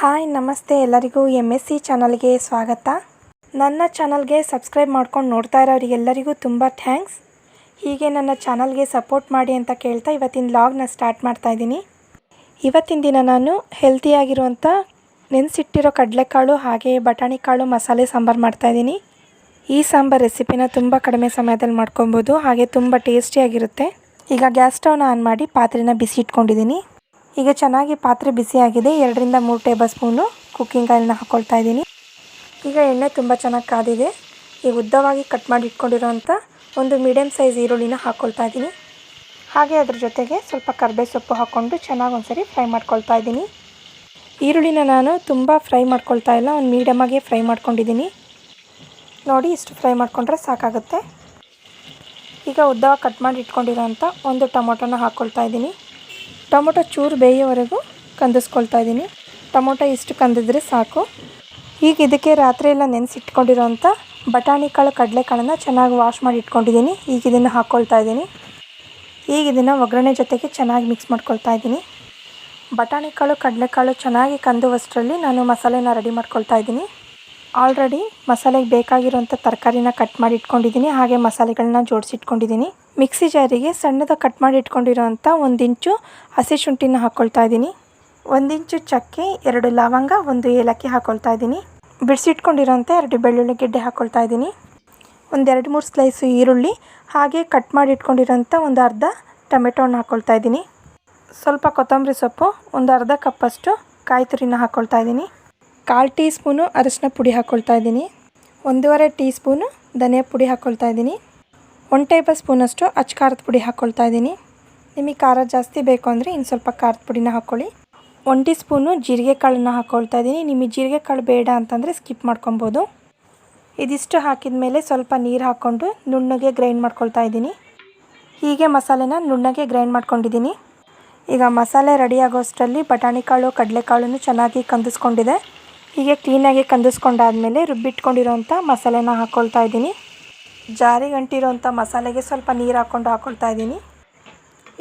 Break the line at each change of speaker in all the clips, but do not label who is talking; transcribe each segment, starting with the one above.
Hi, ನಮಸ್ತೆ. ಎಲ್ಲರಿಗೂ M S C ಚಾನಲ್ಗೆ ಸ್ವಾಗತ. ನನ್ನ ಚಾನಲ್ಗೆ ಸಬ್ಸ್ಕ್ರೈಬ್ ಮಾಡ್ಕೊಂಡು ನೋಡ್ತಾ ಇರೋರಿಗೆಲ್ಲರಿಗೂ ತುಂಬ ಥ್ಯಾಂಕ್ಸ್. ಹೀಗೆ ನನ್ನ ಚಾನಲ್ಗೆ ಸಪೋರ್ಟ್ ಮಾಡಿ ಅಂತ ಕೇಳ್ತಾ ಇವತ್ತಿನ ಲಾಗ್ನ ಸ್ಟಾರ್ಟ್ ಮಾಡ್ತಾ ಇದ್ದೀನಿ. ಇವತ್ತಿನ ದಿನ ನಾನು ಹೆಲ್ತಿಯಾಗಿರುವಂಥ ನೆನೆಸಿಟ್ಟಿರೋ ಕಡಲೆಕಾಳು ಹಾಗೆ ಬಟಾಣಿ ಕಾಳು ಮಸಾಲೆ ಸಾಂಬಾರು ಮಾಡ್ತಾಯಿದ್ದೀನಿ ಈ ಸಾಂಬಾರು ರೆಸಿಪಿನ ತುಂಬ ಕಡಿಮೆ ಸಮಯದಲ್ಲಿ ಮಾಡ್ಕೊಬೋದು, ಹಾಗೆ ತುಂಬ ಟೇಸ್ಟಿಯಾಗಿರುತ್ತೆ. ಈಗ ಗ್ಯಾಸ್ ಸ್ಟವ್ನ ಆನ್ ಮಾಡಿ ಪಾತ್ರೆನ ಬಿಸಿ ಇಟ್ಕೊಂಡಿದ್ದೀನಿ. ಈಗ ಚೆನ್ನಾಗಿ ಪಾತ್ರೆ ಬಿಸಿಯಾಗಿದೆ ಎರಡರಿಂದ ಮೂರು ಟೇಬಲ್ ಸ್ಪೂನು ಕುಕ್ಕಿಂಗ್ ಆಯಿಲ್ನ ಹಾಕ್ಕೊಳ್ತಾ ಇದ್ದೀನಿ. ಈಗ ಎಣ್ಣೆ ತುಂಬ ಚೆನ್ನಾಗಿ ಕಾದಿದೆ. ಈಗ ಉದ್ದವಾಗಿ ಕಟ್ ಮಾಡಿ ಇಟ್ಕೊಂಡಿರೋಂಥ ಒಂದು ಮೀಡಿಯಮ್ ಸೈಜ್ ಈರುಳ್ಳಿನ ಹಾಕ್ಕೊಳ್ತಾ ಇದ್ದೀನಿ. ಹಾಗೆ ಅದ್ರ ಜೊತೆಗೆ ಸ್ವಲ್ಪ ಕರ್ಬೇ ಸೊಪ್ಪು ಹಾಕ್ಕೊಂಡು ಚೆನ್ನಾಗಿ ಒಂದ್ಸರಿ ಫ್ರೈ ಮಾಡ್ಕೊಳ್ತಾ ಇದ್ದೀನಿ. ಈರುಳ್ಳಿನ ನಾನು ತುಂಬ ಫ್ರೈ ಮಾಡ್ಕೊಳ್ತಾ ಇಲ್ಲ. ಒಂದು ಮೀಡಿಯಮಾಗೆ ಫ್ರೈ ಮಾಡ್ಕೊಂಡಿದ್ದೀನಿ. ನೋಡಿ ಇಷ್ಟು ಫ್ರೈ ಮಾಡಿಕೊಂಡ್ರೆ ಸಾಕಾಗುತ್ತೆ. ಈಗ ಉದ್ದವಾಗಿ ಕಟ್ ಮಾಡಿ ಇಟ್ಕೊಂಡಿರೋಂಥ ಒಂದು ಟೊಮೊಟೊನ ಹಾಕ್ಕೊಳ್ತಾ ಇದ್ದೀನಿ. ಟೊಮೊಟೊ ಚೂರು ಬೇಯೋವರೆಗೂ ಕಂದಿಸ್ಕೊಳ್ತಾ ಇದ್ದೀನಿ. ಟೊಮೊಟೊ ಇಷ್ಟು ಕಂದಿದ್ರೆ ಸಾಕು. ಈಗ ಇದಕ್ಕೆ ರಾತ್ರಿ ಎಲ್ಲ ನೆನೆಸಿಟ್ಕೊಂಡಿರೋಂಥ ಬಟಾಣಿ ಕಾಳು ಕಡಲೆಕಾಳನ್ನು ಚೆನ್ನಾಗಿ ವಾಶ್ ಮಾಡಿ ಇಟ್ಕೊಂಡಿದ್ದೀನಿ. ಈಗ ಇದನ್ನು ಹಾಕ್ಕೊಳ್ತಾ ಇದ್ದೀನಿ. ಈಗ ಇದನ್ನು ಒಗ್ಗರಣೆ ಜೊತೆಗೆ ಚೆನ್ನಾಗಿ ಮಿಕ್ಸ್ ಮಾಡ್ಕೊಳ್ತಾ ಇದ್ದೀನಿ. ಬಟಾಣಿ ಕಾಳು ಕಡಲೆಕಾಳು ಚೆನ್ನಾಗಿ ಕಂದುವಷ್ಟರಲ್ಲಿ ನಾನು ಮಸಾಲೆನ ರೆಡಿ ಮಾಡ್ಕೊಳ್ತಾ ಇದ್ದೀನಿ. ಆಲ್ರೆಡಿ ಮಸಾಲೆಗೆ ಬೇಕಾಗಿರುವಂಥ ತರಕಾರಿನ ಕಟ್ ಮಾಡಿ ಇಟ್ಕೊಂಡಿದ್ದೀನಿ. ಹಾಗೆ ಮಸಾಲೆಗಳನ್ನ ಜೋಡಿಸಿಟ್ಕೊಂಡಿದ್ದೀನಿ ಮಿಕ್ಸಿ ಜಾರಿಗೆ ಸಣ್ಣದ ಕಟ್ ಮಾಡಿ ಇಟ್ಕೊಂಡಿರೋಂಥ ಒಂದಿಂಚು ಹಸಿ ಶುಂಠಿನ ಹಾಕ್ಕೊಳ್ತಾ ಇದ್ದೀನಿ. ಒಂದಿಂಚು ಚಕ್ಕೆ, ಎರಡು ಲವಂಗ, ಒಂದು ಏಲಕ್ಕಿ ಹಾಕ್ಕೊಳ್ತಾ ಇದ್ದೀನಿ. ಬಿಡಿಸಿಟ್ಕೊಂಡಿರೋಂಥ ಎರಡು ಬೆಳ್ಳುಳ್ಳಿ ಗೆಡ್ಡೆ ಹಾಕ್ಕೊಳ್ತಾ ಇದ್ದೀನಿ. ಒಂದೆರಡು ಮೂರು ಸ್ಲೈಸು ಈರುಳ್ಳಿ, ಹಾಗೆ ಕಟ್ ಮಾಡಿ ಇಟ್ಕೊಂಡಿರೋಂಥ ಒಂದು ಅರ್ಧ ಟೊಮೆಟೊನ ಹಾಕ್ಕೊಳ್ತಾ ಇದ್ದೀನಿ. ಸ್ವಲ್ಪ ಕೊತ್ತಂಬರಿ ಸೊಪ್ಪು, ಒಂದು ಅರ್ಧ ಕಪ್ಪಷ್ಟು ಕಾಯಿ ತುರಿನ ಹಾಕ್ಕೊಳ್ತಾ ಇದ್ದೀನಿ. ಕಾಲು ಟೀ ಸ್ಪೂನು ಅರಶಿನ ಪುಡಿ ಹಾಕ್ಕೊಳ್ತಾ ಇದ್ದೀನಿ. ಒಂದೂವರೆ ಟೀ ಸ್ಪೂನು ಧನಿಯಾ ಪುಡಿ ಹಾಕ್ಕೊಳ್ತಾ ಇದ್ದೀನಿ. ಒನ್ ಟೇಬಲ್ ಸ್ಪೂನಷ್ಟು ಅಚ್ಚ ಖಾರದ ಪುಡಿ ಹಾಕ್ಕೊಳ್ತಾ ಇದ್ದೀನಿ. ನಿಮಗೆ ಖಾರ ಜಾಸ್ತಿ ಬೇಕು ಅಂದರೆ ಇನ್ನು ಸ್ವಲ್ಪ ಖಾರದ ಪುಡಿನ ಹಾಕ್ಕೊಳ್ಳಿ ಒನ್ ಟೀ ಸ್ಪೂನು ಜೀರಿಗೆ ಕಾಳನ್ನ ಹಾಕ್ಕೊಳ್ತಾ ಇದ್ದೀನಿ. ನಿಮಗೆ ಜೀರಿಗೆ ಕಾಳು ಬೇಡ ಅಂತಂದರೆ ಸ್ಕಿಪ್ ಮಾಡ್ಕೊಬೋದು ಇದಿಷ್ಟು ಹಾಕಿದ ಮೇಲೆ ಸ್ವಲ್ಪ ನೀರು ಹಾಕ್ಕೊಂಡು ನುಣ್ಣಗೆ ಗ್ರೈಂಡ್ ಮಾಡ್ಕೊಳ್ತಾ ಇದ್ದೀನಿ. ಹೀಗೆ ಮಸಾಲೆನ ನುಣ್ಣಗೆ ಗ್ರೈಂಡ್ ಮಾಡ್ಕೊಂಡಿದ್ದೀನಿ. ಈಗ ಮಸಾಲೆ ರೆಡಿ ಆಗೋಷ್ಟರಲ್ಲಿ ಬಟಾಣಿ ಕಾಳು ಕಡಲೆಕಾಳನ್ನು ಚೆನ್ನಾಗಿ ಕಂದಿಸ್ಕೊಂಡಿದೆ. ಹೀಗೆ ಕ್ಲೀನಾಗಿ ಕಂದಿಸ್ಕೊಂಡಾದಮೇಲೆ ರುಬ್ಬಿಟ್ಕೊಂಡಿರೋಂಥ ಮಸಾಲೆನ ಹಾಕ್ಕೊಳ್ತಾ ಇದ್ದೀನಿ. ಅಂಟಿರೋಂಥ ಮಸಾಲೆಗೆ ಸ್ವಲ್ಪ ನೀರು ಹಾಕ್ಕೊಂಡು ಹಾಕ್ಕೊಳ್ತಾ ಇದ್ದೀನಿ.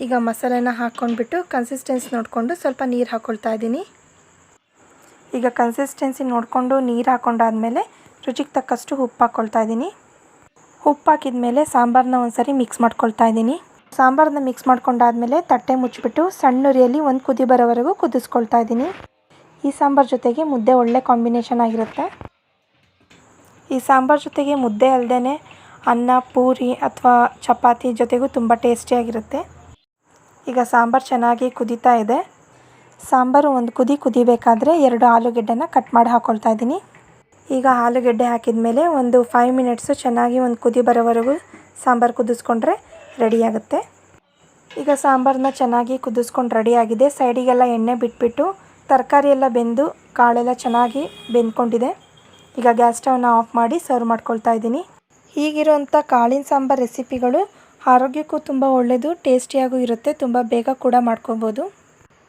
ಈಗ ಮಸಾಲೆನ ಹಾಕ್ಕೊಂಡ್ಬಿಟ್ಟು ಕನ್ಸಿಸ್ಟೆನ್ಸಿ ನೋಡಿಕೊಂಡು ಸ್ವಲ್ಪ ನೀರು ಹಾಕ್ಕೊಳ್ತಾ ಇದ್ದೀನಿ. ಈಗ ಕನ್ಸಿಸ್ಟೆನ್ಸಿ ನೋಡಿಕೊಂಡು ನೀರು ಹಾಕ್ಕೊಂಡಾದಮೇಲೆ ರುಚಿಗೆ ತಕ್ಕಷ್ಟು ಉಪ್ಪು ಹಾಕ್ಕೊಳ್ತಾ ಇದ್ದೀನಿ. ಉಪ್ಪು ಹಾಕಿದ ಮೇಲೆ ಸಾಂಬಾರನ್ನ ಒಂದ್ಸರಿ ಮಿಕ್ಸ್ ಮಾಡ್ಕೊಳ್ತಾ ಇದ್ದೀನಿ. ಸಾಂಬಾರನ್ನ ಮಿಕ್ಸ್ ಮಾಡ್ಕೊಂಡಾದ್ಮೇಲೆ ತಟ್ಟೆ ಮುಚ್ಚಿಬಿಟ್ಟು ಸಣ್ಣ ಉರಿಯಲ್ಲಿ ಒಂದು ಕುದಿ ಬರೋವರೆಗೂ ಕುದಿಸ್ಕೊಳ್ತಾ ಇದ್ದೀನಿ. ಈ ಸಾಂಬಾರು ಜೊತೆಗೆ ಮುದ್ದೆ ಒಳ್ಳೆ ಕಾಂಬಿನೇಷನ್ ಆಗಿರುತ್ತೆ. ಈ ಸಾಂಬಾರು ಜೊತೆಗೆ ಮುದ್ದೆ ಅಲ್ಲದೆ ಅನ್ನ, ಪೂರಿ ಅಥವಾ ಚಪಾತಿ ಜೊತೆಗೂ ತುಂಬ ಟೇಸ್ಟಿಯಾಗಿರುತ್ತೆ. ಈಗ ಸಾಂಬಾರು ಚೆನ್ನಾಗಿ ಕುದೀತಾ ಇದೆ. ಸಾಂಬಾರು ಒಂದು ಕುದಿ ಕುದಿಬೇಕಾದ್ರೆ ಎರಡು ಆಲೂಗೆಡ್ಡೆನ ಕಟ್ ಮಾಡಿ ಹಾಕ್ಕೊಳ್ತಾ ಇದ್ದೀನಿ. ಈಗ ಆಲೂಗೆಡ್ಡೆ ಹಾಕಿದ ಮೇಲೆ ಒಂದು ಫೈವ್ ಮಿನಿಟ್ಸು ಚೆನ್ನಾಗಿ ಒಂದು ಕುದಿ ಬರೋವರೆಗೂ ಸಾಂಬಾರು ಕುದಿಸ್ಕೊಂಡ್ರೆ ರೆಡಿಯಾಗುತ್ತೆ ಈಗ ಸಾಂಬಾರನ್ನ ಚೆನ್ನಾಗಿ ಕುದಿಸ್ಕೊಂಡು ರೆಡಿಯಾಗಿದೆ ಸೈಡಿಗೆಲ್ಲ ಎಣ್ಣೆ ಬಿಟ್ಬಿಟ್ಟು ತರಕಾರಿ ಎಲ್ಲ ಬೆಂದು ಕಾಳೆಲ್ಲ ಚೆನ್ನಾಗಿ ಬೆಂದ್ಕೊಂಡಿದೆ. ಈಗ ಗ್ಯಾಸ್ ಸ್ಟವ್ನ ಆಫ್ ಮಾಡಿ ಸರ್ವ್ ಮಾಡ್ಕೊಳ್ತಾ ಇದ್ದೀನಿ. ಹೀಗಿರುವಂಥ ಕಾಳಿನ ಸಾಂಬಾರು ರೆಸಿಪಿಗಳು ಆರೋಗ್ಯಕ್ಕೂ ತುಂಬ ಒಳ್ಳೆಯದು, ಟೇಸ್ಟಿಯಾಗೂ ಇರುತ್ತೆ, ತುಂಬ ಬೇಗ ಕೂಡ ಮಾಡ್ಕೊಬೋದು.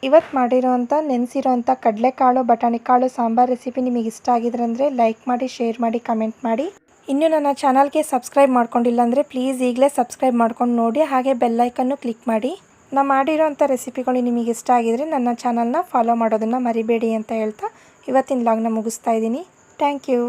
ಇವತ್ತು ಮಾಡಿರೋವಂಥ ನೆನೆಸಿರೋವಂಥ ಕಡಲೆಕಾಳು ಬಟಾಣಿ ಕಾಳು ಸಾಂಬಾರು ರೆಸಿಪಿ ನಿಮಗೆ ಇಷ್ಟ ಆಗಿದ್ರೆ ಅಂದರೆ ಲೈಕ್ ಮಾಡಿ, ಶೇರ್ ಮಾಡಿ, ಕಮೆಂಟ್ ಮಾಡಿ. ಇನ್ನು ನನ್ನ ಚಾನಲ್ಗೆ ಸಬ್ಸ್ಕ್ರೈಬ್ ಮಾಡ್ಕೊಂಡಿಲ್ಲ ಅಂದರೆ ಪ್ಲೀಸ್ ಈಗಲೇ ಸಬ್ಸ್ಕ್ರೈಬ್ ಮಾಡ್ಕೊಂಡು ನೋಡಿ, ಹಾಗೆ ಬೆಲ್ಲೈಕನ್ನು ಕ್ಲಿಕ್ ಮಾಡಿ. ನಾ ಮಾಡಿರೋಂಥ ರೆಸಿಪಿಗಳು ನಿಮಗೆ ಇಷ್ಟ ಆಗಿದರೆ ನನ್ನ ಚಾನಲ್ನ ಫಾಲೋ ಮಾಡೋದನ್ನು ಮರಿಬೇಡಿ ಅಂತ ಹೇಳ್ತಾ ಇವತ್ತಿನ ಲಾಗ್ನ ಮುಗಿಸ್ತಾ ಇದ್ದೀನಿ. Thank you.